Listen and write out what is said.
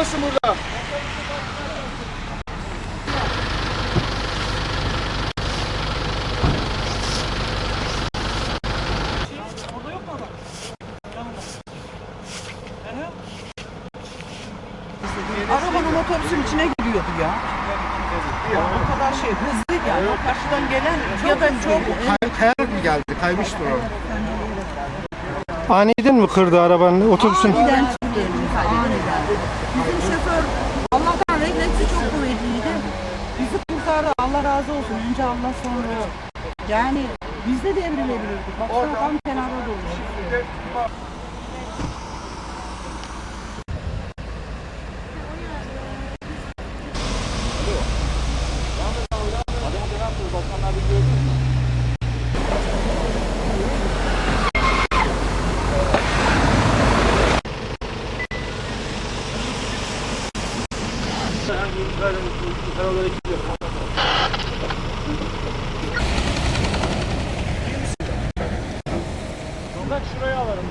kalmasın burada. Arabanın otobüsün içine giriyordu ya. ya o kadar şey hızlıydı yani. Karşıdan gelen ya da çok... Kay, mı geldi? Kaymıştır o. Aniden mi kırdı arabanı? Otobüsün. Aniden çıktı. Aniden. Bizim şoför Allah'tan refleksi çok kuvvetliydi. Bizi kurtardı. Allah razı olsun. Önce Allah sonra. Yani biz de devrilebilirdik. Bak şu tam kenarda dolmuş. Adamı ne yaptınız? herhangi bir zarar olarak gidiyor. Sokak şuraya alalım.